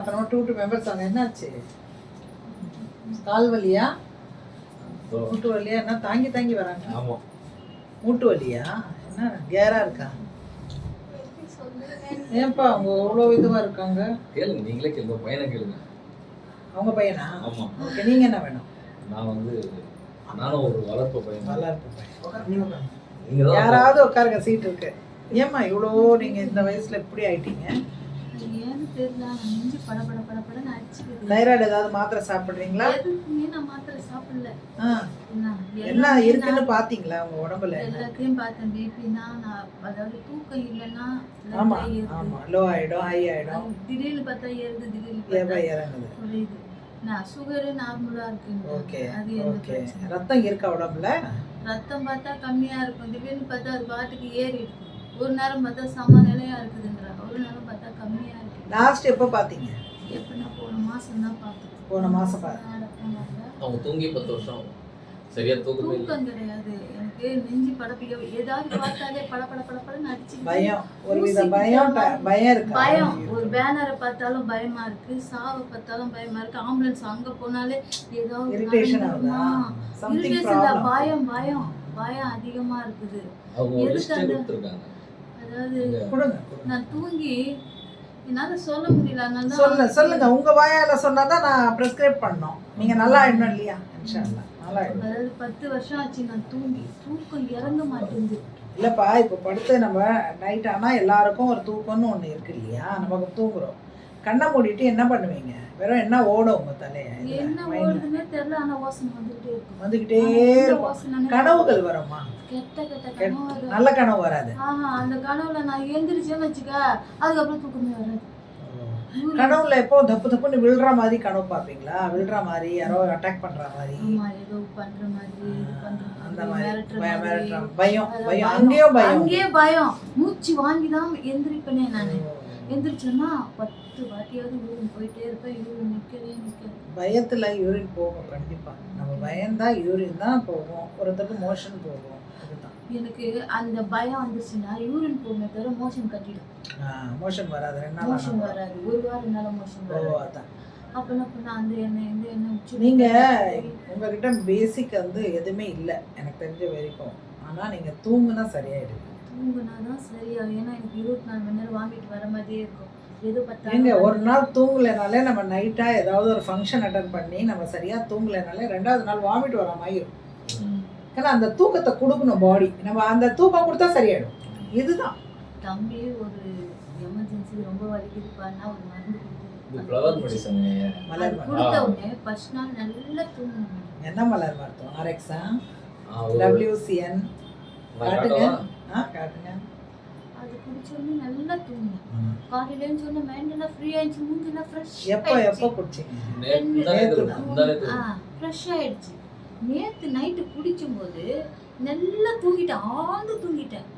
அப்புறமா two two members அவங்க என்னாச்சு? கால் வலியா மூட்டு வலியா? என்ன தாங்கி தாங்கி வராங்க? ஆமா. மூட்டு வலியா? என்ன கேரா இருக்கா? ஏன்பா அவங்க எவ்வளோ இதுவாக இருக்காங்க? கேளுங்க நீங்களே கேளுங்க பையனை கேளுங்க. அவங்க பையனா? ஆமா. ஓகே நீங்கள் என்ன வேணும்? நான் வந்து நானும் ஒரு வளர்ப்பு பையன். நல்லா இருப்ப பையன். நீ உட்காரு. நீங்க தான் யாராவது உட்காருங்க சீட் இருக்கு. ஏம்மா இவ்வளோ நீங்கள் இந்த வயசில் இப்படி ஆயிட்டீங்க? தெரியல நான் நெஞ்சு பட பட பட படன்னு அடிச்சுக்குது. தைராய்டு ஏதாவது மாத்திரை சாப்பிட்றீங்களா? எதுக்குமே நான் மாத்திரை சாப்பிடல. என்ன இருக்குன்னு உங்க உடம்புல? எல்லாத்தையும் பார்த்தேன் பிபினா நான் அதாவது தூக்கம் இல்லைன்னா ஆமா லோ ஆயிடும் ஹை ஆயிடும். திடீர்னு பார்த்தா ஏறுது திடீர்னு இறங்குது. குறையுது நான் சுகரு நார்மலா இருக்குங்க. ஓகே அது ஓகே. ரத்தம் இருக்கா உடம்புல? ரத்தம் பார்த்தா கம்மியா இருக்கும். திடீர்னு பார்த்தா அது பாட்டுக்கு ஏறி இருக்கும் ஒரு நேரம் பார்த்தா சம நிலையா இருக்குதுன்றாங்க. ஒரு நேரம் பார்த்தா கம்மியா இருக்கு லாஸ்ட் எப்போ பார்த்தீங்க எப்படின்னா போன மாசம் தான் பார்த்தோம் போன மாசம் பா- அவங்க தூங்கி பத்து வருஷம். சரியா தூக்கமே இல்லை. தூக்கம் கிடையாது. எனக்கு நெஞ்சு படப்பு ஏதாவது பார்த்தாலே பட பட பட படன்னு அடிச்சு பயம். ஒரு வித பயம் ட- பயம். இருக்கா. பயம். ஒரு பேனரை பார்த்தாலும் பயமா இருக்கு. சாவை பார்த்தாலும் பயமா இருக்கு. ஆம்புலன்ஸ் அங்க போனாலே ஏதாவது இரிட்டேஷன் ஆகுதா? நடந்துருமா? சம்திங் Irritation இல்ல, ப்ராப்ளம் பயம் பயம். பயம் அதிகமா இருக்குது. அவங்க ஒரு எதுக்கு லிஸ்டே அந்த- கொடுத்துருக்காங்க அதாவது கொடுங்க. நான் தூங்கி என்னால சொல்ல முடியல தான் சொல்லுங்க உங்க வாயால சொன்னாதான் நான் ப்ரெஸ்கிரைப் பண்ணோம் நீங்க நல்லா ஆயிடணும் இல்லையா? இன்ஷா அல்லாஹ். நல்லா ஆயிடும் அதாவது பத்து வருஷம் ஆச்சு நான் தூங்கி தூக்கம் இறங்க மாட்டேங்குது. இல்லப்பா இப்போ படுத்து நம்ம நைட் ஆனா எல்லாருக்கும் ஒரு தூக்கம்னு ஒண்ணு இருக்கு இல்லையா? நமக்கு தூங்குறோம். கண்ணை மூடிட்டு என்ன பண்ணுவீங்க? வெறும் என்ன ஓடும் உங்க தலைய? என்ன. ஓடுதுன்னே தெரியல ஆனா வந்துகிட்டே இருக்கும். வந்துகிட்டே கனவுகள் வருமா? கெட்ட கெட்ட. நல்ல கனவு வராது. அந்த கனவுல நான் எந்திரிச்சேன்னு வச்சுக்க அதுக்கப்புறம் தூக்கமே வராது. கனவுல எப்போ தப்பு தப்புன்னு விழுற மாதிரி கனவு பார்ப்பீங்களா? விழுற மாதிரி யாரோ அட்டாக் பண்ற மாதிரி. பண்ற மாதிரி அந்த மாதிரி. பயம் பயம் பயம். அங்கேயும் பயம். அங்கேயே பயம். மூச்சு வாங்கி தான் எந்திரிப்பேனே நானு. எந்திரிச்சேன்னா பத்து வாட்டியாவது யூரின் போயிட்டே இருப்பேன் யூரின் நிக்கவே நிக்காது பயத்துல யூரின் போகும் கண்டிப்பா. நம்ம பயந்தா யூரின் தான் போகும். ஒருத்தருக்கு மோஷன் போகும். அதுதான். எனக்கு அந்த பயம் வந்துச்சுன்னா யூரின் போகுமே தவிர மோஷன் கட்டிடும். மோஷன் வராது. மோஷன் வராது. ஒரு வாரம் என்னால மோஷன் வராது. அப்ப என்ன அந்த எண்ணெய் இந்த எண்ணெய் உச்சி நீங்க உங்ககிட்ட பேசிக் வந்து எதுவுமே இல்லை. எனக்கு தெரிஞ்ச வரைக்கும். ஆனா நீங்க தூங்குனா சரியாயிடுது தூங்குனாதான் சரியாகும். ஏன்னா எனக்கு இருபத்தி நாலு மணி நேரம் வாங்கிட்டு வர மாதிரியே இருக்கும். பார்த்தாலும் ஒரு நாள் தூங்கலைனாலே நம்ம நைட்டா ஏதாவது ஒரு ஃபங்க்ஷன் அட்டன் பண்ணி நம்ம சரியா தூங்கலைனாலே ரெண்டாவது நாள் வாமிட் வர மாதிரி. ஏன்னா அந்த தூக்கத்தை கொடுக்கணும் பாடி நம்ம அந்த தூக்கம் கொடுத்தா சரியாயிடும். இதுதான். தம்பி ஒரு எமர்ஜென்சி ரொம்ப வலிக்குதுப்பான்னா ஒரு மருந்து என்ன மலர் மருத்துவம்? ஆர்எக்ஸா டபிள்யூசிஎன் காட்டுங்க. ஆ காட்டுங்க. அது குடிச்ச உடனே நல்லா தூங்கினேன். காலையிலேன்னு சொன்ன மைண்ட் எல்லாம் ஃப்ரீ ஆயிடுச்சு மூஞ்செல்லாம் ஃப்ரெஷ் எப்போ எப்போ குடிச்சீங்க? நேற்று ஃப்ரெஷ் ஆயிடுச்சு. நேத்து நைட்டு குடிக்கும்போது நல்லா தூங்கிட்டேன் ஆழ்ந்து தூங்கிட்டேன்.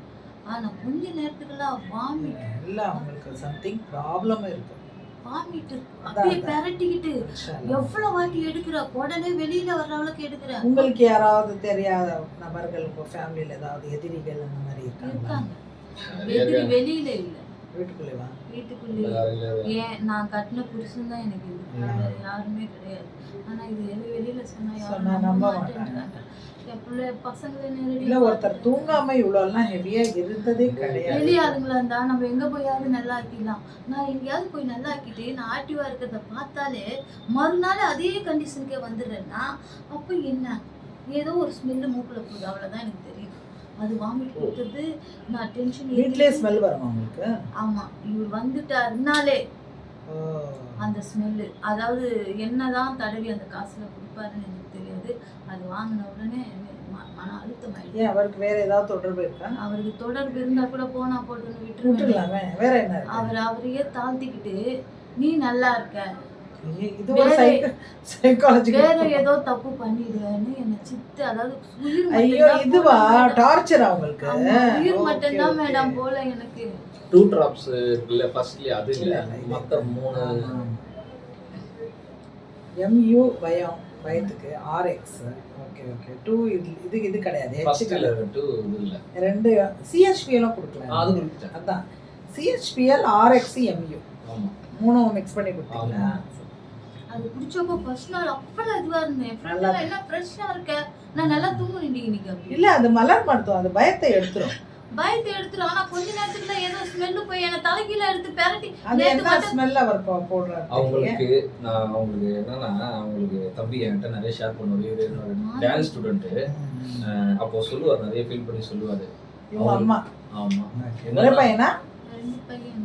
ஆனா கொஞ்ச நேரத்துக்குலாம் வாமிட் இல்லை அவங்களுக்கு சம்திங் ப்ராப்ளம் இருக்கு. வாமிட் அதான், அப்படியே. பெரட்டிக்கிட்டு. எவ்வளவு வாட்டி எடுக்கிற? உடனே வெளியில வர்ற அளவுக்கு எடுக்கிறேன். உங்களுக்கு யாராவது தெரியாத நபர்கள் உங்க ஃபேமிலியில ஏதாவது எதிரிகள் அந்த மாதிரி இருக்காங்க. வெளியில இல்ல. வீட்டுக்குள்ளே. வா வீட்டுக்குள்ளே ஏன் நான் கட்டின புருஷன் தான் எனக்கு இது. யாருமே கிடையாது. ஆனா இது வெளி வெளியில சொன்னா யாரும் நம்ப மாட்டேன்றாங்க. ஒருத்தர் தூங்காம இவ்வளவு ஹெவியா இருந்ததே கிடையாது. இருந்தா நம்ம எங்க போயாவது நல்லா ஆக்கிடலாம். நான் எங்கேயாவது போய் நல்லா ஆக்கிட்டு நான் ஆக்டிவா இருக்கிறத பார்த்தாலே மறுநாள் அதே கண்டிஷனுக்கே வந்துடுறேன்னா அப்ப என்ன? ஏதோ ஒரு ஸ்மெல்லு மூக்குல போகுது. அவ்வளவுதான் எனக்கு தெரியும். அது வாமிட் கொடுத்தது நான் டென்ஷன் வீட்லயே ஸ்மெல் வருமா உங்களுக்கு? ஆமா இவர் வந்துட்டாருனாலே. அந்த ஸ்மெல்லு அதாவது என்னதான் தடவி அந்த காசுல கொடுப்பாருன்னு எனக்கு தெரியாது. அது வாங்கின உடனே மன அழுத்தம் ஆயிடுச்சு. அவருக்கு வேற ஏதாவது தொடர்பு இருக்கா? அவருக்கு தொடர்பு இருந்தா கூட போனா போட்டுன்னு விட்டுடலாமே வேற என்ன அவர் அவரையே தாழ்த்திக்கிட்டு நீ நல்லா இருக்க இது ஒரு வேற- சைக்காலஜி வேற ஏதோ தப்பு பண்ணிடுவேன்னு என்ன சித்து அதாவது ஐயோ இதுவா. டார்ச்சர் அவங்களுக்கு உயிர் மட்டும்தான் okay. மேடம் போல எனக்கு. டூ டிராப்ஸ் இருக்குல்ல ஃபர்ஸ்ட்லயே அது இல்ல. மொத்த மூணு. எம்யூ பயம் பயத்துக்கு ஆர்எக்ஸ் ஓகே ஓகே டூ இது இது இது கிடையாது. ஃபர்ஸ்ட்ல கிடையாது. டூ இல்ல. ரெண்டு சிஹெச்பிஎலும் ஆ, கொடுக்கல. அது கொடுத்துட்டேன். அதான். சிஹெச்பிஎல் ஆர்எக்ஸ் எம்யூ ஆமா. மூணும் மிக்ஸ் பண்ணி கொடுத்தீங்களா? அது குடிச்சப்போ ஃபர்ஸ்ட் நாள் அவ்வளவு இதுவா இருந்தேன். என்ன ஃப்ரெஷ்ஷா இருக்க? நான் நல்லா தூங்குனேன் இன்னைக்கு இல்ல அது மலர் மருத்துவம் அது பயத்தை எடுத்துரும். பயத்தை எடுத்துரும். ஆனா கொஞ்ச நேரத்துல ஏதோ ஸ்மெல்லு போய் என்ன தலைகீழ எடுத்து பெரட்டி அது நேத்து என்ன ஸ்மெல் அவர் போடுறாரு அவங்களுக்கு நான் அவங்களுக்கு என்னன்னா அவங்களுக்கு தம்பி என்கிட்ட நிறைய ஷேர் பண்ணுவார். இவர் என்னோட டான்ஸ் ஸ்டூடெண்ட் அப்போ சொல்லுவார் நிறைய ஃபீல் பண்ணி சொல்லுவாரு. ஆமா. ஒரே என்னன்னா, பையனா? ரெண்டு பையன்.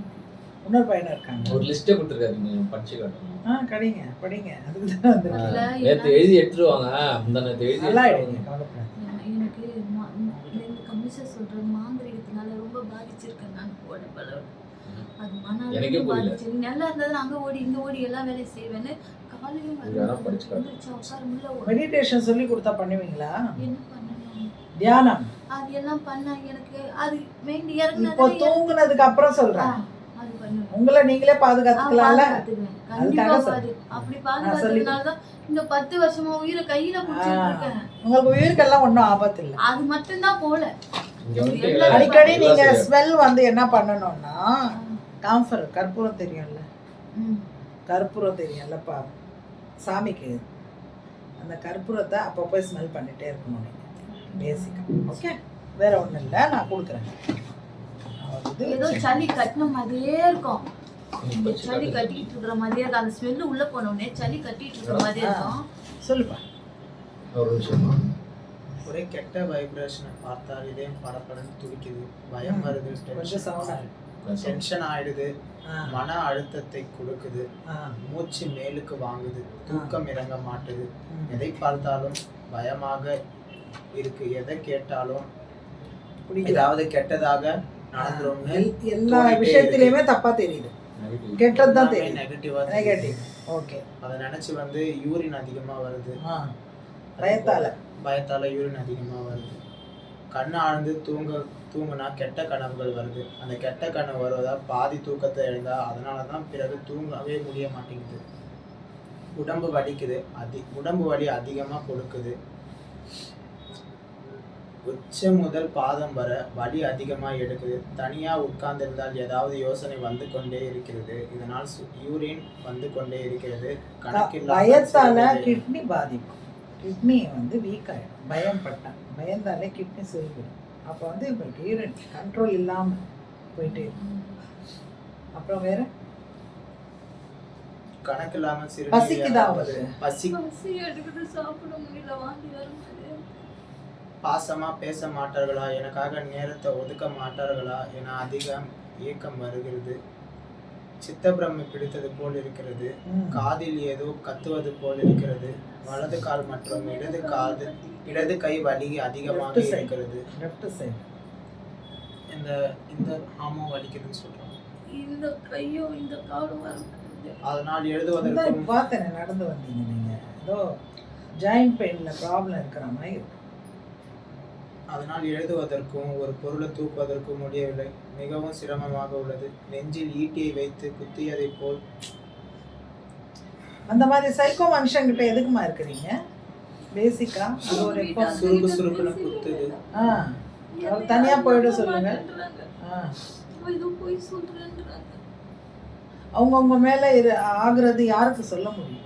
இன்னொரு பையனும் இருக்காங்க. ஒரு லிஸ்ட்டே கொடுத்துருக்காரு நீங்க படிச்சு காட்டணும். ஆ படிங்க படிங்க. அதுக்கு தான் நேற்று எழுதி எடுத்துருவாங்க. முந்தா நேற்று எழுதி நல்லா ஆயிடுங்க கவலைப்படாதீங்க. எனக்கு கமிஷன் சொல்ற மாந்திரிகத்தினால ரொம்ப பாதிச்சிருக்கேன் நான் உடம்புல அது மன எனக்கே புரியல. நல்லா இருந்தது அங்க ஓடி இங்க ஓடி எல்லா வேலையும் செய்வேன்னு காலையும் மெடிடேஷன் சொல்லி கொடுத்தா பண்ணுவீங்களா? என்ன பண்ணணும் தியானம். அது எல்லாம் பண்ணா எனக்கு அது இப்போ இறங்குனது தூங்குனதுக்கு அப்புறம் சொல்றேன். உங்களை நீங்களே பாதுகாத்துக்கலாம்ல? இந்த பத்து வருஷமா உயிரை கையில உங்களுக்கு உயிருக்கெல்லாம் ஒன்றும் ஆபத்து இல்லை அது மட்டும்தான் போல. அடிக்கடி நீங்க ஸ்மெல் வந்து என்ன பண்ணணும்னா காம்ஃபர் கற்பூரம் தெரியும்ல? ம். கற்பூரம் தெரியும்லப்பா சாமிக்கு அந்த கற்பூரத்தை அப்போ போய் ஸ்மெல் பண்ணிட்டே இருக்கணும் நீங்கள் பேசிக்காக ஓகே வேற ஒன்றும் இல்லை. நான் கொடுக்குறேன். ஏதோ சளி கட்டின மாதிரியே இருக்கும். சளி காட்டு. கட்டிட்டு இருக்கிற மாதிரியே இருக்கும். அந்த ஸ்மெல்லு உள்ள போன உடனே சளி கட்டிட்டு இருக்கிற மாதிரியே இருக்கும். சொல்லுப்பா. ஒரு நிமிஷம் ஒரே கெட்ட வைப்ரேஷனை பார்த்தா இதயம் படப்படன்னு துடிக்குது. பயம். வருது. டென்ஷன் ஆயிடுது. மன அழுத்தத்தை கொடுக்குது. மூச்சு மேலுக்கு வாங்குது. தூக்கம் இறங்க மாட்டுது. எதை பார்த்தாலும் பயமாக இருக்கு. எதை கேட்டாலும் ஏதாவது கெட்டதாக எல்லா விஷயத்திலயுமே தப்பா தெரியுது. கெட்டது தான் தெரியுது. நெகட்டிவா நெகட்டிவ் ஓகே அதை நினைச்சு வந்து யூரின் அதிகமா வருது. பயத்தால. பயத்தால யூரின் அதிகமா வருது. கண்ணு ஆழ்ந்து தூங்க தூங்குனா கெட்ட கனவுகள் வருது. அந்த கெட்ட கனவு வருவதா பாதி தூக்கத்தை எழுந்தா அதனால தான் பிறகு தூங்கவே முடிய மாட்டேங்குது. உடம்பு வலிக்குது. அதி உடம்பு வலி அதிகமாக கொடுக்குது. உச்சம் முதல் பாதம் வர வலி அதிகமாக எடுக்குது. தனியாக உட்கார்ந்திருந்தால் ஏதாவது யோசனை வந்து கொண்டே இருக்கிறது. இதனால் யூரின் வந்து கொண்டே இருக்கிறது. சிறுநீர் கிட்னி பாதிக்கும். கிட்னி வந்து வீக் ஆயிடும். பயம் பட்டான் பயந்தாலே கிட்னி சுருங்கிடும் அப்போ வந்து உங்களுக்கு யூரின் கண்ட்ரோல் இல்லாம போயிட்டே இருக்கும். அப்புறம் வேற? கணக்கில்லாமல் சிறு பசிக்குதா பசி பசி எடுக்குது சாப்பிட முடியல வாந்தி வருது. பாசமா பேச மாட்டார்களா? எனக்காக நேரத்தை ஒதுக்க மாட்டார்களா? என அதிகம் ஏக்கம் வருகிறது. சித்தப்பிரமை பிடித்தது போல் இருக்கிறது. காதில் ஏதோ கத்துவது போல் இருக்கிறது. வலது கால் மற்றும் இடது காது இடது கை வலி அதிகமாக. இருக்கிறது. இந்த இந்த ஆமும் வலிக்குதுன்னு சொல்றாங்க. இந்த கையும் இந்த காலும் அதனால் எழுதுவதற்கும் பார்த்தேன் நடந்து வந்தீங்க நீங்க. ஏதோ ஜாயிண்ட் பெயின்ல ப்ராப்ளம் இருக்கிற மாதிரி இருக்கு. அதனால் எழுதுவதற்கும் ஒரு பொருளை தூக்குவதற்கும் முடியவில்லை. மிகவும் சிரமமாக உள்ளது. நெஞ்சில் ஈட்டியை வைத்து குத்தியதைப் போல். அந்த மாதிரி சைக்கோ மனுஷங்கிட்ட எதுக்குமா இருக்கிறீங்க? பேசிக்கா அது ஒரு எப்போ சுருக்கு சுருக்குன்னு குத்துது. ஆ. அவர் தனியா போயிட சொல்லுங்க. அவங்கவுங்க மேல இரு ஆகுறது யாருக்கு சொல்ல முடியும்?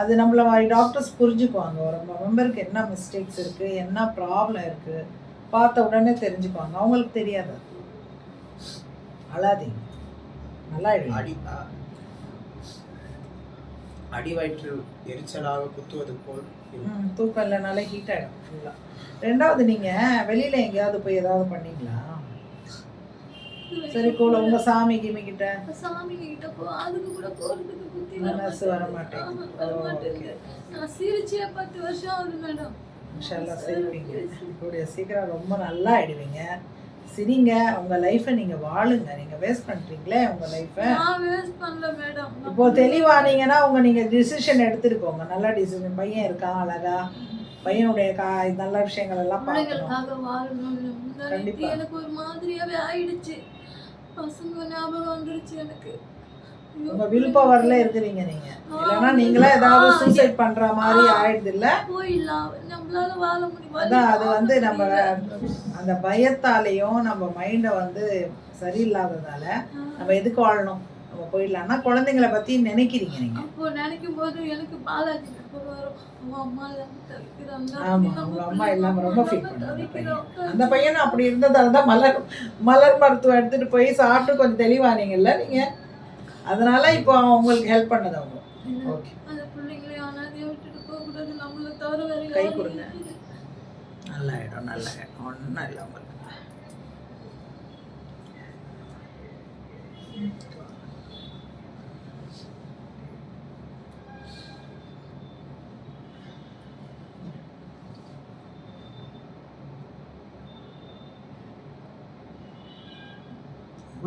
அது நம்மள டாக்டர்ஸ் புரிஞ்சுக்குவாங்க. ஒரு மெம்பருக்கு என்ன மிஸ்டேக்ஸ் இருக்கு என்ன ப்ராப்ளம் இருக்கு பார்த்த உடனே தெரிஞ்சுக்குவாங்க. அவங்களுக்கு தெரியாது. அழாதீங்க. நல்லா அடி வயிற்றில் எரிச்சலாக குத்துவது போல் தூக்கம் இல்லைனாலே ஹீட் ஆகிடும் ஃபுல்லாக ரெண்டாவது நீங்கள் வெளியில் எங்கேயாவது போய் ஏதாவது பண்ணீங்களா? சரி கூட உங்கள் சாமி கிமி கிட்ட. சாமி கிட்ட போ அதுக்கு கூட போறதுக்கு புத்தி மனசு வர மாட்டேங்குது. வர மாட்டேங்குது. நான் சிரிச்சே பத்து வருஷம் ஆகுது மேடம். இன்ஷால்லா சிரிப்பீங்க. கூடிய சீக்கிரம் ரொம்ப நல்லா ஆயிடுவீங்க சிரிங்க உங்கள் லைஃப்பை நீங்கள் வாழுங்க. நீங்கள் வேஸ்ட் பண்ணுறீங்களே உங்கள் லைஃப்பை நான் வேஸ்ட் பண்ணல மேடம். இப்போ தெளிவானீங்கன்னா உங்க நீங்க டிசிஷன் எடுத்துருக்கோங்க நல்ல டிசிஷன் பையன் இருக்கான் அழகா. பையனுடைய கா நல்ல விஷயங்கள் எல்லாம் கண்டிப்பா. எனக்கு ஒரு மாதிரியாவே ஆயிடுச்சு. பசங்க ஞாபகம் வந்துருச்சு எனக்கு. உங்க வில் பவர்ல இருக்கிறீங்க நீங்க. இல்லைன்னா நீங்களா ஏதாவது சூசைட் பண்ற மாதிரி. ஆயிடுது இல்ல நம்மளால வாழ முடியும். அதான் அது வந்து நம்ம அந்த பயத்தாலையும் நம்ம மைண்டை வந்து சரியில்லாததால. நம்ம எதுக்கு வாழணும்? நம்ம போயிடலாம்னா குழந்தைங்களை பத்தி நினைக்கிறீங்க நீங்க? அப்போ நினைக்கும் போது எனக்கு பாலாஜி ஆமா அவங்க அம்மா இல்லாம ரொம்ப ஃபீல் அந்த பையனும் அப்படி இருந்ததால தான் மலர் மலர் மருத்துவம் எடுத்துட்டு போய் சாப்பிட்டு கொஞ்சம் தெளிவானீங்கல்ல நீங்க? அதனால இப்போ உங்களுக்கு ஹெல்ப் பண்ணது அவங்க. ஓகே கை கொடுங்க. நல்ல இடம் நல்ல இடம் ஒன்றும் இல்லை உங்களுக்கு.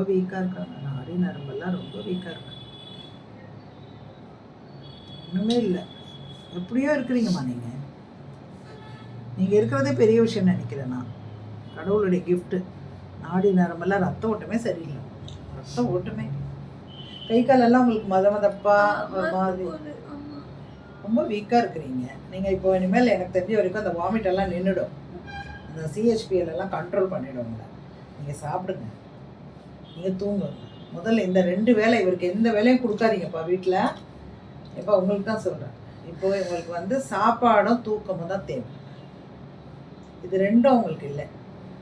ரொம்ப வீக்காக இருக்காங்க. நாடி நரம்பெல்லாம் ரொம்ப வீக்காக இருக்காங்க ஒன்றுமே இல்லை. எப்படியோ இருக்கிறீங்கம்மா நீங்கள் நீங்கள் இருக்கிறதே பெரிய விஷயம் நினைக்கிறேன் நான். கடவுளுடைய gift. நாடி நரம்பெல்லாம் ரத்த ஓட்டமே சரியில்லை. ரத்த ஓட்டமே. கை காலெல்லாம் உங்களுக்கு மத மதப்பா மாதிரி. ரொம்ப வீக்காக இருக்கிறீங்க. நீங்கள் இப்போ இனிமேல் எனக்கு தெரிஞ்ச வரைக்கும் அந்த வாமிட் எல்லாம் நின்றுடும் அந்த சிஹெச்பிஎல் எல்லாம் கண்ட்ரோல் பண்ணிடும் உங்களை. நீங்கள் சாப்பிடுங்க. நீங்கள் தூங்குங்க முதல்ல இந்த ரெண்டு வேலை இவருக்கு எந்த வேலையும் கொடுக்காதீங்கப்பா வீட்டில் இப்போ உங்களுக்கு தான் சொல்கிறேன் இப்போ உங்களுக்கு வந்து சாப்பாடும் தூக்கமும் தான் தேவை. இது ரெண்டும் உங்களுக்கு இல்லை.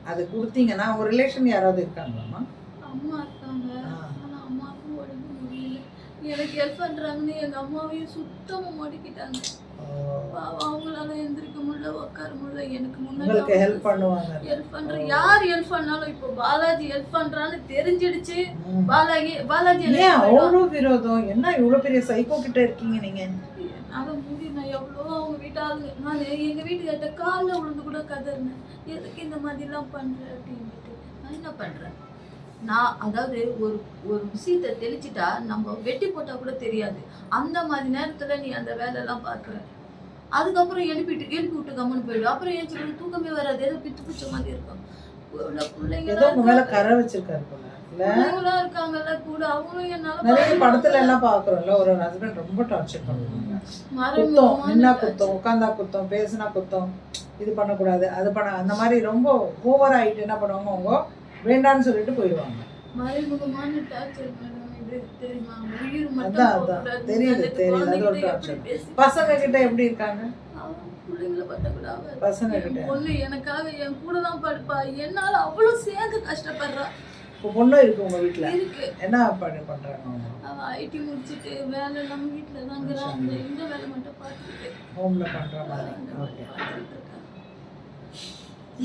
அது கொடுத்தீங்கன்னா உங்க ரிலேஷன் யாராவது இருக்காங்களாம்மா? அம்மா இருக்காங்க. ஆ. ஆனா அம்மாவுக்கும் உடம்பு முடியல. எனக்கு ஹெல்ப் பண்றாங்கன்னு எங்க அம்மாவையும் சுத்தமா மடிக்கிட்டாங்க பாவம் அவங்களால எந்திரிக்க முடியல உட்கார முடியல. எனக்கு உங்களுக்கு ஹெல்ப் பண்ணுவாங்க. ஹெல்ப் பண்ற யார் ஹெல்ப் பண்ணாலும் இப்போ பாலாஜி ஹெல்ப் பண்றான்னு தெரிஞ்சிடுச்சு. பாலாஜி பாலாஜி ஏன் அவ்வளோ விரோதம்? என்ன இவ்வளோ பெரிய சைக்கோ கிட்ட இருக்கீங்க நீங்க? என்னால முடியும் நான் எவ்வளோ அவங்க வீட்டு ஆளுங்க நான் எங்க வீட்டுக்கிட்ட காலில் விழுந்து கூட கதறினேன். எதுக்கு இந்த மாதிரிலாம் பண்ற அப்படின்ட்டு. நான் என்ன பண்றேன்? நான் அதாவது ஒரு ஒரு விஷயத்தை தெளிச்சிட்டா நம்ம வெட்டி போட்டா கூட தெரியாது. அந்த மாதிரி நேரத்துல நீ அந்த வேலையெல்லாம் பார்க்குற அதுக்கப்புறம் எழுப்பிட்டு எழுப்பி விட்டு கம்முன்னு போயிடும் அப்புறம் ஏன் சொல்லி தூக்கமே வராது. ஏதோ பித்து பிடிச்ச மாதிரி இருக்கும். உள்ள பிள்ளைங்க ஏதோ உங்க மேல கரை வச்சிருக்காரு போல. இல்ல? பிள்ளைங்களாம் இருக்காங்கல்ல கூட. அவங்களும் என்னால நிறைய படத்துல. எல்லாம் பாக்குறோம்ல ஒரு ஹஸ்பண்ட் ரொம்ப டார்ச்சர் பண்ணுவாங்க. குத்தம் காட்சி. குத்தம் உட்காந்தா குத்தம் பேசுனா குத்தம் இது பண்ணக்கூடாது அது பண்ண அந்த மாதிரி ரொம்ப ஓவர் ஆயிட்டு என்ன பண்ணுவாங்க அவங்க? வேண்டான்னு சொல்லிட்டு போயிடுவாங்க. மறைமுகமான டார்ச்சர் அதான், அதான். தெரியுது, தெரியுது. அது ஒரு பேசி- பசங்க கிட்ட எப்படி இருக்காங்க? பிள்ளைங்கள பட்டக்கூடாது. பசங்க என் கிட்ட. பொண்ணு எனக்காக என் கூட தான் படுப்பா. என்னால அவ்வளவு சேர்ந்து கஷ்டப்படுறா. இப்போ பொண்ணும் இருக்கு உங்க வீட்டுல இருக்கு. என்ன பண்ணி பண்றாங்க அவ ஐடி முடிச்சிட்டு வேலை நம்ம வீட்டுல இருக்கிறா. அந்த இந்த வேலை மட்டும் பார்த்துக்கிட்டு ஹோம்ல பண்ற மாதிரி. ஓகே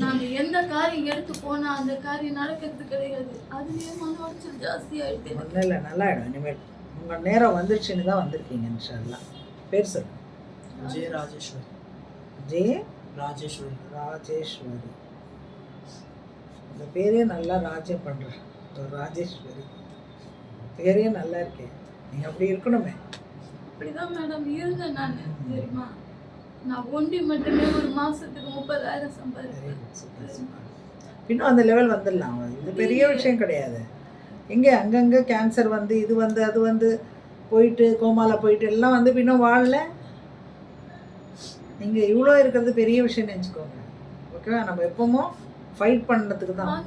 மாதிரி பார்த்துக்கிட்டு இருக்கா. நாங்க எந்த காரியம் எடுத்து போனா அந்த காரியம் நடக்கிறது கிடையாது. அதுலயே மன உளைச்சல் ஜாஸ்தி எனக்கு. ஒன்றும் இல்லை நல்லா ஆயிடும் இனிமேல். உங்க நேரம் வந்துருச்சுன்னு தான் வந்திருக்கீங்க இன்ஷால்லா பேர் சொல்லு. ஜே ராஜேஸ்வரி. ஜே ராஜேஸ்வரி. ராஜேஸ்வரி. இந்த பேரே நல்லா ராஜ்யம் பண்ற ஒரு ராஜேஸ்வரி. பேரே நல்லா இருக்கே. நீங்க அப்படி இருக்கணுமே. அப்படிதான் மேடம் இருந்தேன் நான் தெரியுமா? நான் ஒண்டி மட்டுமே ஒரு மாசத்துக்கு முப்பதாயிரம் சூப்பர் இன்னும் அந்த லெவல் வந்துடலாம் இது பெரிய விஷயம் கிடையாது. எங்கே அங்கங்கே கேன்சர் வந்து இது வந்து அது வந்து போயிட்டு கோமால போயிட்டு எல்லாம் வந்து பின்னும் வாழல. நீங்கள் இவ்வளோ இருக்கிறது பெரிய விஷயம் நினச்சிக்கோங்க. ஓகேவா நம்ம எப்பவும் ஃபைட் பண்ணதுக்கு தான்.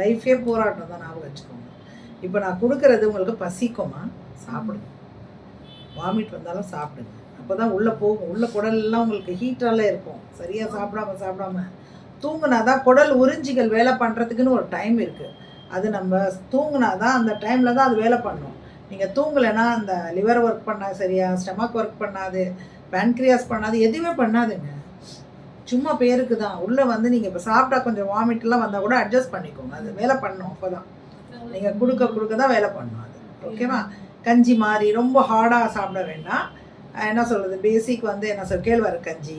லைஃபே போராட்டம் தான் ஞாபகம் வச்சுக்கோங்க. இப்போ நான் கொடுக்கறது உங்களுக்கு பசிக்குமா? சாப்பிடுங்க. வாமிட் வந்தாலும் சாப்பிடுங்க. அப்போ தான் உள்ளே போகும். உள்ள குடல்லாம் உங்களுக்கு ஹீட்டால இருக்கும். சரியாக சாப்பிடாம சாப்பிடாம. தூங்கினா தான் குடல் உறிஞ்சிகள் வேலை பண்ணுறதுக்குன்னு ஒரு டைம் இருக்குது அது நம்ம தூங்கினா தான் அந்த டைமில் தான் அது வேலை பண்ணும். நீங்கள் தூங்கலைன்னா அந்த லிவர் ஒர்க் பண்ணா சரியா? ஸ்டமக் ஒர்க் பண்ணாது பேன்க்ரியாஸ் பண்ணாது எதுவுமே பண்ணாதுங்க. சும்மா பேருக்கு தான் உள்ளே வந்து நீங்கள் இப்போ சாப்பிட்டா கொஞ்சம் வாமிட்லாம் வந்தால் கூட அட்ஜஸ்ட் பண்ணிக்கோங்க. அது வேலை பண்ணும் அப்போ தான் நீங்கள் கொடுக்க கொடுக்க தான் வேலை பண்ணும் அது. ஓகேவா கஞ்சி மாதிரி ரொம்ப ஹார்டாக சாப்பிட வேண்டாம். என்ன சொல்கிறது பேசிக் வந்து என்ன சொல் கேழ்வரகு கஞ்சி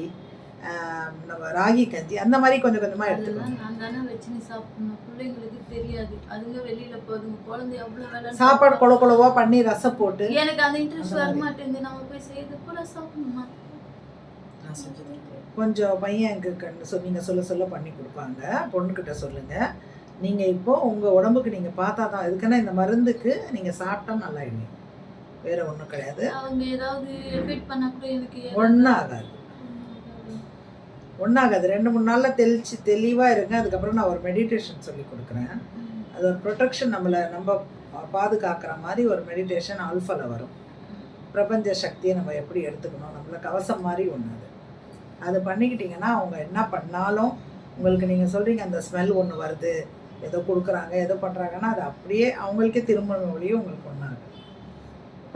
நம்ம ராகி கஞ்சி அந்த மாதிரி கொஞ்சம் கொஞ்சமாக எடுத்துக்கோங்க அதெல்லாம் நான் தானே வச்சு சாப்பிடணும். பிள்ளைங்களுக்கு தெரியாது. அதுங்க வெளியில போகுதுங்க குழந்தை எவ்வளவு வேலை சாப்பாடு கொல கொலவா பண்ணி ரசம் போட்டு எனக்கு அந்த இன்ட்ரெஸ்ட் வர. மாட்டேங்குது நம்ம போய் செய்யறது கூட சாப்பிடணுமா? நான் செஞ்சது கொஞ்சம் பையனுக்கு கண்டு சொல் நீங்கள் சொல்ல சொல்ல பண்ணி கொடுப்பாங்க. பொண்ணுக்கிட்ட சொல்லுங்கள் நீங்கள் இப்போ உங்கள் உடம்புக்கு நீங்கள் பார்த்தா தான் இதுக்குன்னா இந்த மருந்துக்கு நீங்கள் சாப்பிட்டா நல்லாயிடுவீங்க வேற ஒன்றும் கிடையாது. அவங்க ஏதாவது எஃபெக்ட் பண்ணா கூட எனக்கு ஏதாவது- ஒன்றும் ஆகாது ரெண்டு மூணு நாளில் தெளிச்சு தெளிவாக இருங்க. அதுக்கப்புறம் நான் ஒரு மெடிடேஷன் சொல்லி கொடுக்குறேன். அது ஒரு ப்ரொடெக்ஷன் நம்மளை நம்ம பாதுகாக்கிற மாதிரி ஒரு மெடிடேஷன் அல்ஃபால வரும். பிரபஞ்ச சக்தியை நம்ம எப்படி எடுத்துக்கணும்? நம்மள கவசம் மாதிரி ஒன்று அது. அது பண்ணிக்கிட்டிங்கன்னா அவங்க என்ன பண்ணாலும் உங்களுக்கு நீங்கள் சொல்கிறீங்க அந்த ஸ்மெல் ஒன்று வருது. ஏதோ கொடுக்குறாங்க ஏதோ பண்ணுறாங்கன்னா அது அப்படியே அவங்களுக்கே திரும்ப ஒழிய உங்களுக்கு ஒன்றாங்க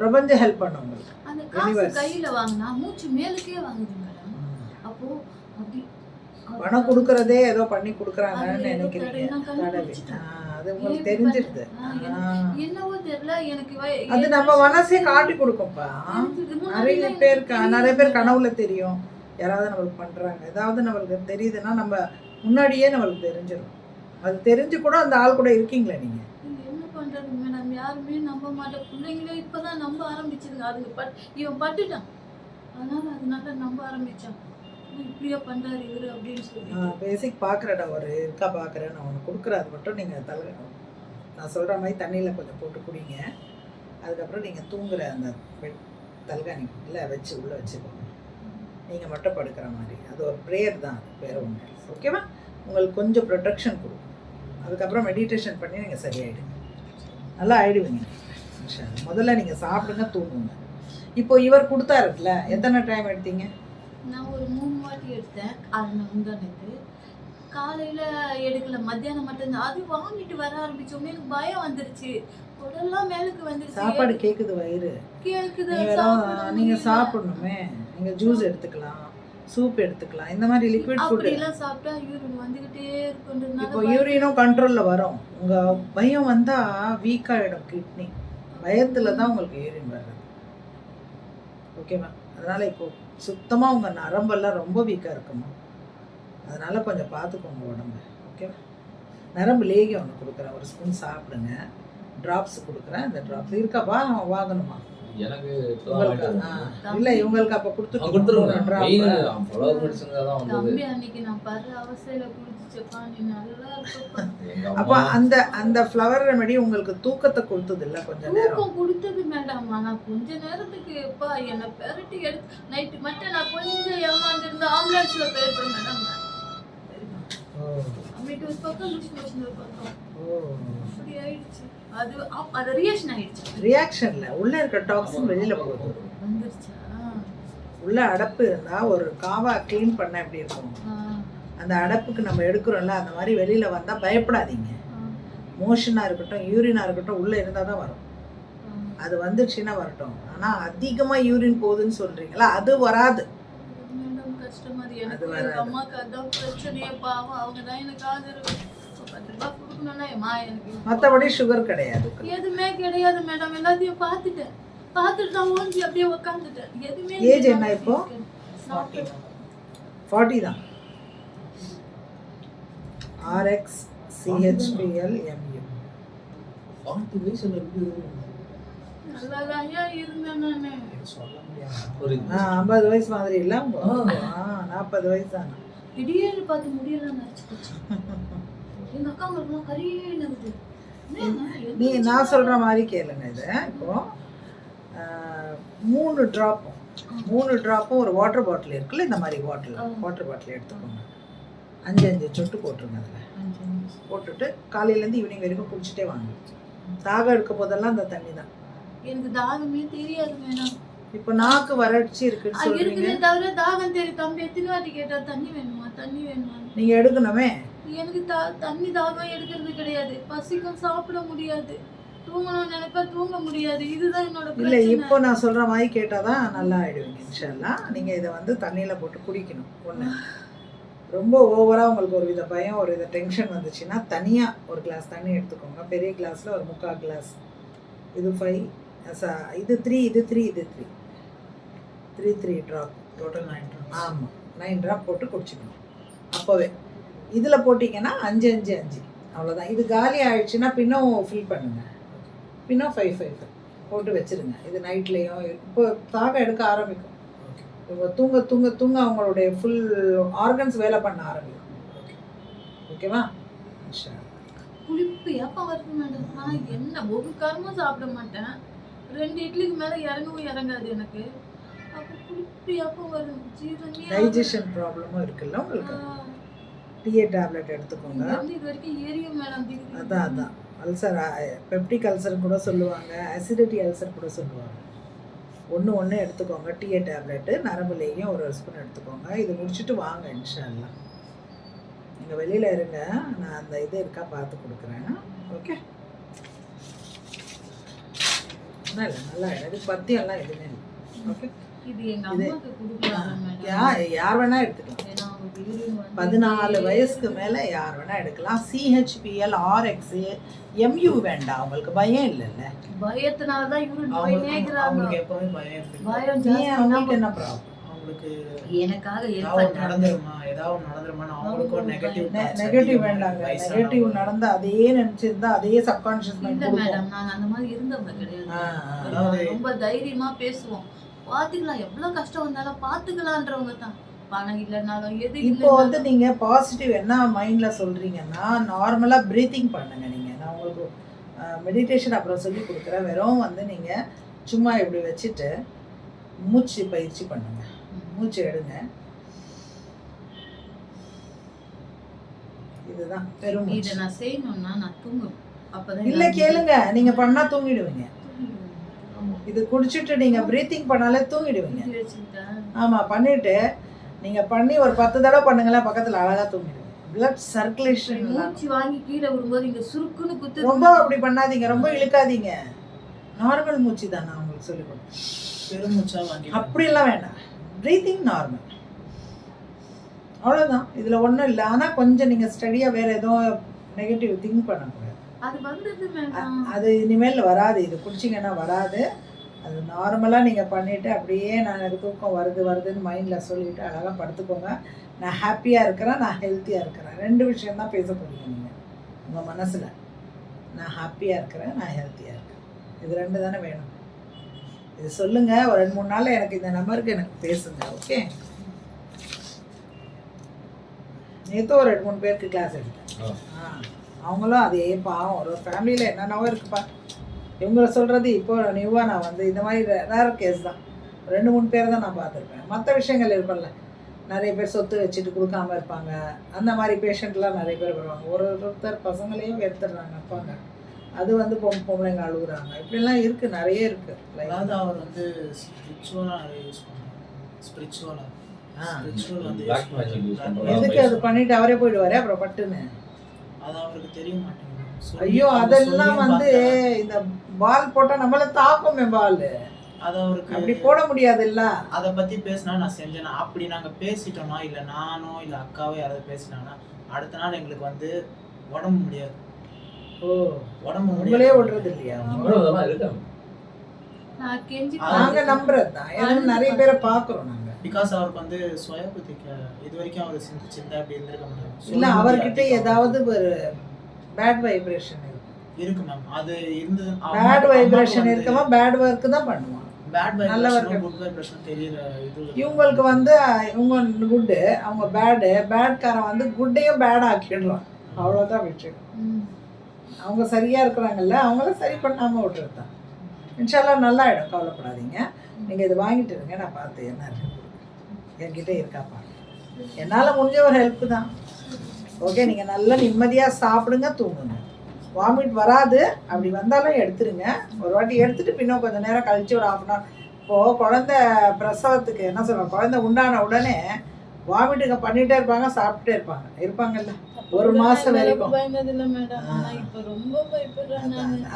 பிரபஞ்சம் ஹெல்ப் பண்ணும் உங்களுக்கு அந்த காசு. கையில வாங்கினா மூச்சு மேலுக்கே வாங்குது மேடம் அப்போ அப்படி பணம் கொடுக்கறதே ஏதோ பண்ணி கொடுக்குறாங்கன்னு நினைக்கிறீங்க. அது உங்களுக்கு தெரிஞ்சிருது. என்னவோ தெரியல எனக்கு அது நம்ம மனசே காட்டி கொடுக்கும்ப்பா நிறைய பேர் நிறைய பேர். கனவுல தெரியும். யாராவது நம்மளுக்கு பண்றாங்க. ஏதாவது நம்மளுக்கு தெரியுதுன்னா நம்ம முன்னாடியே நம்மளுக்கு தெரிஞ்சிடும் அது தெரிஞ்சு கூட அந்த ஆள் கூட இருக்கீங்களா நீங்க? என்ன மேடம் யாருமே நம்ப மாட்டேன். பிள்ளைங்களே இப்பதான் நம்ப ஆரம்பிச்சிருங்க அதுக்கு பட் இவன் பட்டுட்டான். அதனால் அதனால நம்ப ஆரம்பித்தான் இவன் இப்படியா பண்றாரு இவரு அப்படின்னு சொல்லி பேசிக் பார்க்குறேடா ஒரு இருக்கா பார்க்குறேன் நான் உனக்கு கொடுக்குறேன் மட்டும் நீங்கள் தலை நான் சொல்கிற மாதிரி தண்ணியில் கொஞ்சம் போட்டு குடிங்க. அதுக்கப்புறம் நீங்கள் தூங்குற அந்த பெட் தல்காணி இல்லை வச்சு உள்ளே வச்சுக்கோங்க. நீங்கள் மட்டும் படுக்கிற மாதிரி. அது ஒரு ப்ரேயர் தான் அது வேறு ஒன்று ஓகேவா உங்களுக்கு கொஞ்சம் ப்ரொடெக்ஷன் கொடுக்கும் அதுக்கப்புறம் மெடிடேஷன் பண்ணி நீங்கள் சரியாயிடுங்க. நல்லா ஆயிடுவீங்க. முதல்ல நீங்கள் சாப்பிடுங்க தூங்குங்க. இப்போ இவர் கொடுத்தாருல்ல எத்தனை டைம் எடுத்தீங்க? நான் ஒரு மூணு வாட்டி எடுத்தேன். அது முந்தானது காலையில எடுக்கல மத்தியானம் மட்டும்தான் அது வாங்கிட்டு வர ஆரம்பிச்சோடனே எனக்கு பயம் வந்துருச்சு. உடல்லாம் மேலுக்கு வந்துருச்சு. சாப்பாடு கேட்குது வயிறு. கேக்குது. நீங்க சாப்பிட வெறும் நீங்க முடியல. சாப்பிடணுமே. நீங்க ஜூஸ் எடுத்துக்கலாம். சூப் எடுத்துக்கலாம். இந்த மாதிரி லிக்விட் ஃபுட் எல்லாம் சாப்பிட்டா யூரின் வந்துகிட்டே இப்போ இருக்குன்றதுனால யூரினும் கண்ட்ரோல்ல வரும். உங்க பயம் வந்தா வீக் ஆயிடும் கிட்னி பயத்துல தான் உங்களுக்கு யூரின் வர்றது. ஓகேவா அதனால இப்போ சுத்தமா உங்க நரம்பெல்லாம் ரொம்ப வீக்கா இருக்குமா? அதனால கொஞ்சம் பார்த்துக்கோங்க உடம்ப. ஓகேவா நரம்பு லேகி ஒன்று கொடுக்குறேன். ஒரு ஸ்பூன் சாப்பிடுங்க. ட்ராப்ஸ் கொடுக்குறேன். அந்த ட்ராப்ஸ் இருக்காப்பா வாங்கணுமா? எனக்கு. இல்ல இவங்களுக்கு அப்ப. மெயின் ஃபாலோவர் தான் வந்தது. தம்பி அன்னைக்கு நான் படுற அவசையில குளிச்சுச்சப்பா நீ நல்லா எங்க அப்ப அந்த அந்த ஃப்ளவர் ரெமெடி உங்களுக்கு தூக்கத்தை கொடுத்தது இல்ல கொஞ்ச நேரம்? தூக்கம் கொடுத்தது மேடம் ஆனா கொஞ்ச நேரத்துக்கு எப்பா என்னை பெரட்டி எடுத்து நைட்டு மட்டும் நான் கொஞ்சம் ஏமாந்துருந்த ஆம்புலன்ஸ்ல போயிருப்பேன் மேடம் அம்மிட்டு ஒரு பக்கம் லூஸ் மோஷன் ஒரு பக்கம். அப்படி ஆயிடுச்சு. அது அது ரியாக்ஷன் ஆயிடுச்சு. ரியாக்ஷன்ல உள்ள இருக்க டாக்ஸின் வெளியில போகுது. வந்துருச்சா? உள்ள அடப்பு இருந்தா ஒரு காவா க்ளீன் பண்ண எப்படி இருக்கும்? அந்த அடப்புக்கு நம்ம எடுக்கிறோம்ல அந்த மாதிரி வெளியில வந்தா பயப்படாதீங்க. ஆ, மோஷனா இருக்கட்டும் யூரினா இருக்கட்டும் உள்ள இருந்தா தான் வரும். அது வந்துச்சுன்னா வரட்டும். ஆனா அதிகமா யூரின் போகுதுன்னு சொல்றீங்களா அது வராது. அது எனக்கு. எங்க அம்மாக்கு அதான் பிரச்சனையே பாவம். அவங்க தான் எனக்கு ஆதரவு மத்தபடி சுகர் கிடையாது. எதுவுமே கிடையாது மேடம் எல்லாத்தையும் பார்த்துட்டேன். பார்த்துட்டு நான் ஓஞ்சி அப்படியே உட்காந்துட்டேன் எதுவுமே Age என்ன இப்போ? ஃபார்ட்டி தான். ஆர்எக்ஸ் சிஹெச்பிஎல் எம்யூ ஃபார்ட்டி வயசுல ஐம்பது வயசு மாதிரி இல்லை நாற்பது வயசு தானே திடீர்னு பார்த்து போச்சு. எங்க அக்காங்களுக்குலாம் கரியே நகுது நீ நான் சொல்ற மாதிரி கேளுங்க இது. இப்போ மூணு ட்ராப்பும் மூணு ட்ராப்பும் ஒரு வாட்டர் பாட்டில் இருக்குல்ல இந்த மாதிரி பாட்டில். வாட்டர் பாட்டில் எடுத்துக்கோங்க. அஞ்சு அஞ்சு சொட்டு போட்டுருங்க அதில். போட்டுட்டு காலையிலேருந்து ஈவினிங் வரைக்கும் குடிச்சிட்டே வாங்க. தாகம் எடுக்கும் போதெல்லாம் அந்த தண்ணி தான் எனக்கு தாகமே தெரியாது மேடம் இப்போ நாக்கு வறட்சி சொல்றீங்க. இருக்குதே தவிர தாகம் தெரியும். தம்பி எத்தனை வாட்டி கேட்டா தண்ணி வேணுமா? தண்ணி வேணுமா? நீங்க எடுக்கணுமே? எனக்கு தா- தண்ணி தாகம் எடுக்கிறது கிடையாது. பசிக்கும் சாப்பிட முடியாது. தூங்கணும்னு நினைப்பா தூங்க முடியாது. இதுதான் என்னோட இல்ல இப்போ நான் சொல்ற மாதிரி கேட்டாதான் நல்லா ஆயிடுவீங்க இன்ஷால்லா. நீங்க இதை வந்து தண்ணியில போட்டு குடிக்கணும். ஒண்ணு. ரொம்ப ஓவரா உங்களுக்கு ஒரு வித பயம் ஒரு வித டென்ஷன் வந்துச்சுன்னா தனியா ஒரு கிளாஸ் தண்ணி எடுத்துக்கோங்க. பெரிய கிளாஸ்ல ஒரு முக்கால் கிளாஸ். இது ஃபைவ் இது த்ரீ இது த்ரீ இது three three three drop total nine drops ஆமாம் நைன் ட்ராப் போட்டு குடிச்சுக்கணும். அப்போவே. இதில் போட்டிங்கன்னா அஞ்சு அஞ்சு அஞ்சு. அவ்வளோதான் இது காலி ஆயிடுச்சுன்னா பின்னும் ஃபில் பண்ணுங்க. பின்னும் ஃபைவ் ஃபைவ் ஃபைவ் போட்டு வச்சிருங்க. இது நைட்லேயும் இப்போ தாகம் எடுக்க ஆரம்பிக்கும். இவங்க தூங்க தூங்க தூங்க அவங்களுடைய ஃபுல் ஆர்கன்ஸ் வேலை பண்ண ஆரம்பிக்கும். ஓகேவா. புளிப்பு ஏப்பம் வருது மேடம் நான் என்ன ஒரு கருமும் சாப்பிட மாட்டேன். ரெண்டு இட்லிக்கு மேல இறங்கவும் இறங்காது எனக்கு. அப்போ புளிப்பு ஏப்பம் வரும். ஆகாது. டைஜஷன் ப்ராப்ளமும் இருக்குல்ல உங்களுக்கு? டிஏ டேப்லெட் எடுத்துக்கோங்க. இது வரைக்கும் மேடம் திடீர்னு. அதான் அதான். அல்சர் பெப்டிக் அல்சர் கூட சொல்லுவாங்க. அசிடிட்டி அல்சர் கூட சொல்லுவாங்க. ஒன்று ஒன்று எடுத்துக்கோங்க. டிஏ டேப்லெட்டு நரம்புலேயும் ஒரு ஸ்பூன் எடுத்துக்கோங்க. இது முடிச்சுட்டு வாங்க இன்ஷால்லா நீங்கள் வெளியில் இருங்க. நான் அந்த இது இருக்கா பார்த்து கொடுக்குறேன். ஓகே இல்லை. நல்லா இது பத்தியெல்லாம் எதுவுமே ஓகே யார் வேணால் எடுத்துக்கலாம். பதினாலு வயசுக்கு மேலே யார் வேணால் எடுக்கலாம். சிஹெச்பிஎல் ஆர்எக்ஸு எம்யூ வேண்டாம். அவங்களுக்கு பயம் இல்லைல்ல. பயத்தினாலதான் எப்பவுமே பயம் இருக்கு. அவங்களுக்கு என்ன ப்ராப்ளம் அவங்களுக்கு எனக்காக ஏதாவது. நடந்துருமா? ஏதாவது நடந்துருமான்னு அவங்களுக்கும் நெகட்டிவ் நெகட்டிவ் வேண்டாங்க. நெகட்டிவ் நடந்து அதே நினச்சிருந்தா அதே சப்கான்ஷியஸ் மைண்ட் மேடம் நாங்க அந்த மாதிரி இருந்தவங்க கிடையாது. ரொம்ப தைரியமா பேசுவோம். பாத்துக்கலாம் எவ்வளவு கஷ்டம் வந்தாலும் பாத்துக்கலான்றவங்க தான். இப்போ வந்து நீங்க பாசிட்டிவ் என்ன மைண்ட்ல சொல்றீங்கன்னா நார்மலா ப்ரீத்திங் பண்ணுங்க நீங்க. நான் உங்களுக்கு மெடிடேஷன் அப்புறம் சொல்லி கொடுக்குறேன். வெறும் வந்து நீங்க சும்மா இப்படி வச்சுட்டு மூச்சு பயிற்சி பண்ணுங்க. மூச்சு எடுங்க. இதுதான் பெரும் இதை மூச்சு. நான் செய்யணும்னா நான் தூங்கும் அப்பதான் இல்ல கேளுங்க. நீங்க பண்ணா தூங்கிடுவீங்க. இது குடிச்சிட்டு நீங்க ப்ரீத்திங் பண்ணாலே தூங்கிடுவீங்க. ஆமா பண்ணிட்டு நீங்க பண்ணி ஒரு பத்து தடவை பண்ணுங்களேன் பக்கத்துல அழகா தூங்கிடுவீங்க. பிளட் சர்க்குலேஷன் மூச்சு வாங்கி கீழே விடும்போது இங்க சுருக்குன்னு குத்து ரொம்ப அப்படி பண்ணாதீங்க. ரொம்ப இழுக்காதீங்க. நார்மல் மூச்சு தான் நான் உங்களுக்கு சொல்லிக் கொடுத்தேன். பெருமூச்சா வாங்கி அப்படிலாம் வேண்டாம் ப்ரீத்திங் நார்மல் அவ்வளோதான் இதில் ஒன்றும் இல்லை. ஆனால் கொஞ்சம் நீங்கள் ஸ்டடியாக வேறு எதுவும் நெகட்டிவ் திங்க் பண்ணக்கூடாது. அது இனிமேல் வராது. இது குடிச்சிங்கன்னா வராது. அது நார்மலாக நீங்கள் பண்ணிவிட்டு அப்படியே நான் எனக்கு தூக்கம் வருது வருதுன்னு மைண்டில் சொல்லிவிட்டு அழகாக படுத்துக்கோங்க. நான் ஹாப்பியாக இருக்கிறேன் நான் ஹெல்த்தியாக இருக்கிறேன். ரெண்டு விஷயம் தான் பேச போறீங்க நீங்கள் உங்கள் மனசில். நான் ஹாப்பியாக இருக்கிறேன் நான் ஹெல்த்தியாக இருக்கேன். இது ரெண்டு தானே வேணும். இது சொல்லுங்கள் ஒரு ரெண்டு மூணு நாள் எனக்கு இந்த நம்பருக்கு எனக்கு பேசுங்க ஓகே நேற்று ஒரு ரெண்டு மூணு பேருக்கு கிளாஸ் எடுத்தேன் ஆ. அவங்களும் அதே பாவம். ஒரு ஃபேமிலியில் என்னென்னவோ இருக்குப்பா. இவங்கள சொல்கிறது இப்போ நியூவாக நான் வந்து இந்த மாதிரி ரேர் கேஸ் தான். ரெண்டு மூணு பேர் தான் நான் பார்த்துருப்பேன். மற்ற விஷயங்கள் இருக்கும்ல. நிறைய பேர் சொத்து வச்சுட்டு கொடுக்காம இருப்பாங்க. அந்த மாதிரி பேஷண்ட்லாம் நிறைய பேர் வருவாங்க. ஒரு ஒருத்தர் பசங்களையும் எடுத்துடுறாங்க அப்பாங்க. அது வந்து பொம் பொம்பளைங்க அழுகுறாங்க. இப்படிலாம் இருக்குது நிறைய இருக்குது அதாவது அவர் வந்து ஸ்பிரிச்சுவலாக யூஸ் பண்ணுறாங்க ஸ்பிரிச்சுவலாக. ஸ்பிரிச்சுவல் வந்து. எதுக்கு அது பண்ணிட்டு அவரே போயிடுவாரு? அப்புறம் பட்டுன்னு. அது அவருக்கு தெரிய மாட்டேங்குது. ஐயோ அதெல்லாம் வந்து. இந்த பால் போட்டால் நம்மள தாக்குமே பால். அது அவருக்கு அப்படி போட முடியாதுல்ல அதை பத்தி பேசினா நான் செஞ்சேனா அப்படி நாங்க பேசிட்டோமா? இல்ல நானோ இல்ல அக்காவோ யாராவது பேசினாங்கன்னா அடுத்த நாள் எங்களுக்கு வந்து உடம்பு முடியாது. உடம்பு உங்களே விடுறது இல்லையா நாங்க நம்புறது தான் ஏன்னா நிறைய பேரை பாக்குறோம் நாங்க. பிகாஸ் அவருக்கு வந்து சுய புத்திக்க இது வரைக்கும் அவர் சிந்திச்சிருந்தா அப்படி இருந்திருக்க மாட்டாங்க இல்ல அவர்கிட்ட ஏதாவது ஒரு பேட் வைப்ரேஷன் இருக்கு. மேம் அது இருந்தது பேட் வைப்ரேஷன் இருக்கவா பேட் ஒர்க் தான் பண்ணுவான். இவங்களுக்கு வந்து இவங்க குட்டு அவங்க பேடு பேட்காரன் வந்து குட்டையும் பேட் ஆக்கிடுறான். அவ்வளோதான் விஷயம். அவங்க சரியாக இருக்கிறாங்கல்ல அவங்கள சரி பண்ணாமல் விட்டுறது தான் இன்ஷால்லாம் நல்லா ஆகிடும் கவலைப்படாதீங்க. நீங்கள் இது வாங்கிட்டு இருங்க நான் பார்த்து என்ன இருக்கு என்கிட்ட இருக்கா பாருங்க. என்னால் முடிஞ்ச ஒரு ஹெல்ப்பு தான். ஓகே நீங்கள் நல்லா நிம்மதியாக சாப்பிடுங்க தூங்குங்க. வாமிட் வராது. அப்படி வந்தாலும் எடுத்துருங்க. ஒரு வாட்டி எடுத்துட்டு பின்னும் கொஞ்சம் நேரம் கழித்து ஒரு ஆஃப் அன் ஹவர் இப்போது குழந்த பிரசவத்துக்கு என்ன சொல்கிறோம் குழந்தை உண்டான உடனே வாமிட்டுங்க பண்ணிகிட்டே இருப்பாங்க சாப்பிட்டுட்டே இருப்பாங்க. இருப்பாங்கல்ல. ஒரு மாசம் வரைக்கும்.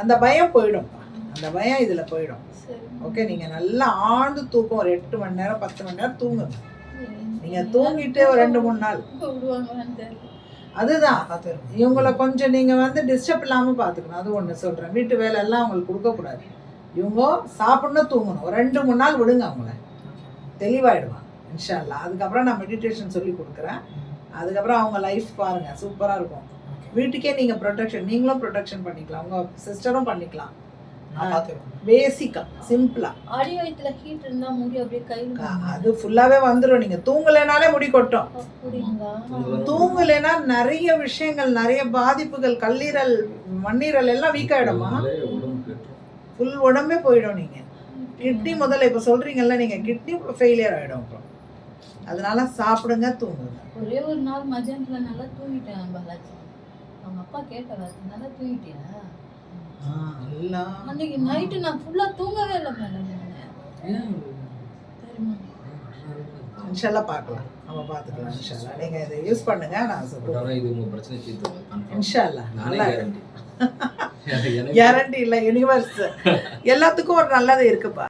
அந்த பயம் போயிடும்ப்பா அந்த பயம் இதில் போயிடும். சரி. ஓகே நீங்கள் நல்லா ஆழ்ந்து தூக்கம். ஒரு எட்டு மணி நேரம் பத்து மணி நேரம் தூங்குங்க. நீங்கள் தூங்கிட்டு ஒரு ரெண்டு மூணு நாள். அதுதான் இவங்கள கொஞ்சம் நீங்கள் வந்து டிஸ்டர்ப் இல்லாமல் பார்த்துக்கணும் அது ஒன்று சொல்கிறேன் வீட்டு வேலை எல்லாம் அவங்களுக்கு கொடுக்கக்கூடாது இவங்க சாப்பிடணும் தூங்கணும். ஒரு ரெண்டு மூணு நாள் விடுங்க அவங்கள. தெளிவாயிடுவாங்க. இன்ஷா அல்லாஹ் அதுக்கப்புறம் நான் மெடிடேஷன் சொல்லி கொடுக்குறேன். அதுக்கப்புறம் அவங்க லைஃப் பாருங்கள் சூப்பராக இருக்கும். வீட்டுக்கே நீங்கள் ப்ரொடெக்ஷன் நீங்களும் ப்ரொடெக்ஷன் பண்ணிக்கலாம். உங்கள் சிஸ்டரும் பண்ணிக்கலாம். பேசிக்காக சிம்பிளாக அடி வயித்துல ஹீட் இருந்தா முடி அப்படியே கையில அது ஃபுல்லாகவே வந்துடும் நீங்கள் தூங்கலைனாலே முடி கொட்டும். தூங்கலைன்னா நிறைய விஷயங்கள் நிறைய பாதிப்புகள் கல்லீரல் மண்ணீரல் எல்லாம் வீக் கெட்டுரும். ஃபுல் உடம்பே போயிடும் நீங்கள் கிட்னி முதல்ல இப்போ சொல்கிறீங்கல்ல நீங்கள் கிட்னி ஃபெயிலியர் ஆகிடும் அப்புறம். அதனால சாப்பிடுங்க தூங்குங்க. ஒரே ஒரு நாள் மதியானத்துல நல்லா தூங்கிட்டேன் பாலாஜி. அவங்க அப்பா கேட்டாரு நல்லா தூங்கிட்டியா? எல்லாம் அன்னைக்கு நைட்டு நான் ஃபுல்லா தூங்கவே இல்லை மேடம். இன்ஷால்லா பார்க்கலாம். நம்ம பார்த்துக்கலாம் இன்ஷால்லா. நீங்கள் இதை யூஸ் பண்ணுங்க நான் சொல்கிறேன் ஆனால் இது உங்க பிரச்சனை தீர்த்து இன்ஷால்லா நல்லா கேரண்டி இல்லை யூனிவர்ஸ் எல்லாத்துக்கும் ஒரு நல்லது இருக்குப்பா.